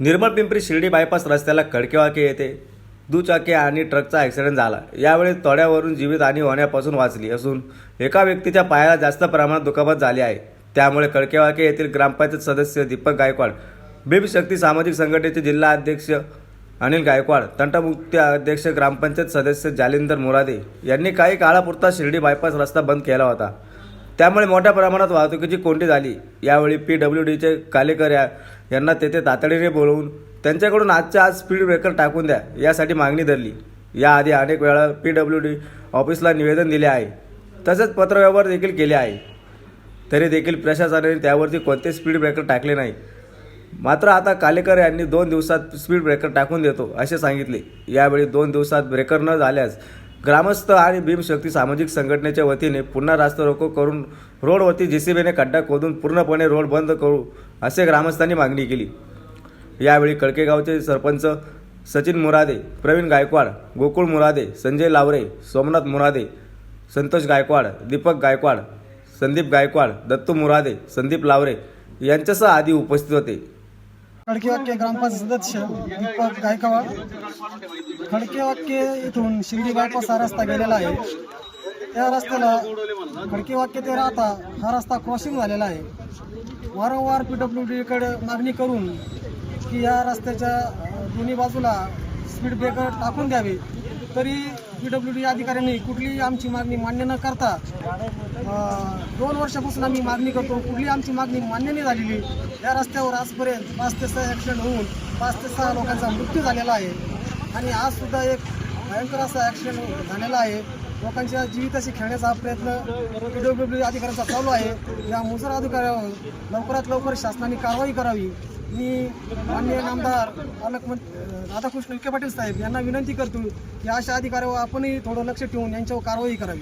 निर्मळ पिंपरी शिर्डी बायपास रस्त्याला खडकेवाके येथे दुचाकी आणि ट्रकचा ॲक्सिडेंट झाला. यावेळी तोड्यावरून जीवितहानी होण्यापासून वाचली असून एका व्यक्तीच्या पायाला जास्त प्रमाणात दुखापत झाली आहे. त्यामुळे खडकेवाके येथील ग्रामपंचायत सदस्य दीपक गायकवाड भीमशक्ती सामाजिक संघटनेचे जिल्हा अध्यक्ष अनिल गायकवाड तंटमुक्ती अध्यक्ष ग्रामपंचायत सदस्य जालिंदर मुरादे यांनी काही काळापुरता शिर्डी बायपास रस्ता बंद केला होता. त्यामुळे मोठ्या प्रमाणात वाहतुकीची कोंडी झाली. यावेळी पी डब्ल्यू डीचे कालेकर यांना तेथे तातडीने बोलवून त्यांच्याकडून आजच्या आज स्पीड ब्रेकर टाकून द्या यासाठी मागणी धरली. याआधी अनेक वेळा पी डब्ल्यू डी ऑफिसला निवेदन दिले आहे. तसेच पत्रव्यवहार देखील केले आहे. तरी देखील प्रशासनाने त्यावरती कोणते स्पीड ब्रेकर टाकले नाही. मात्र आता कालेकर यांनी दोन दिवसात स्पीड ब्रेकर टाकून देतो असे सांगितले. यावेळी दोन दिवसात ब्रेकर न झाल्यास ग्रामस्थ आणि भीमशक्ती सामाजिक संघटनेच्या वतीने पुन्हा रास्ता रोको करून रोडवरती जेसीबीने खड्डा खोदून पूर्णपणे रोड बंद करू असे ग्रामस्थांनी मागणी केली. यावेळी कळकेगावचे सरपंच सचिन मुरादे प्रवीण गायकवाड गोकुळ मुरादे संजय लावरे सोमनाथ मुरादे संतोष गायकवाड दीपक गायकवाड संदीप गायकवाड दत्तू मुरादे संदीप लावरे यांच्यासह आदी उपस्थित होते. खडकेवाक्य ग्रामपंचायत सदस्य दीपक गायकवाड. खडकेवाक्य इथून शिर्डी बायपास हा रस्ता गेलेला आहे. त्या रस्त्याला खडकेवाक्य ते राहता हा रस्ता क्रॉसिंग झालेला आहे. वारंवार पी डब्ल्यू डीकडे मागणी करून की या रस्त्याच्या दोन्ही बाजूला स्पीड ब्रेकर टाकून द्यावे. तरी पी डब्ल्यू डी अधिकाऱ्यांनी कुठलीही आमची मागणी मान्य न करता दोन वर्षापासून आम्ही मागणी करतो. कुठली आमची मागणी मान्य नाही झालेली. या रस्त्यावर आजपर्यंत पाच ते सहा ॲक्सिडेंट होऊन पाच ते सहा लोकांचा मृत्यू झालेला आहे. आणि आज सुद्धा एक भयंकर असा ॲक्सिडेंट झालेला आहे. लोकांच्या जीविताशी खेळण्याचा प्रयत्न पी डब्ल्यू अधिकाऱ्यांचा चालू आहे. या मुजर अधिकाऱ्यावर लवकरात लवकर शासनाने कारवाई करावी. मी माननीय नामदार पालकमंत्री राधाकृष्ण विखे पाटील साहेब यांना विनंती करतो की अशा अधिकाऱ्यावर आपणही थोडं लक्ष ठेवून यांच्यावर कारवाई करावी.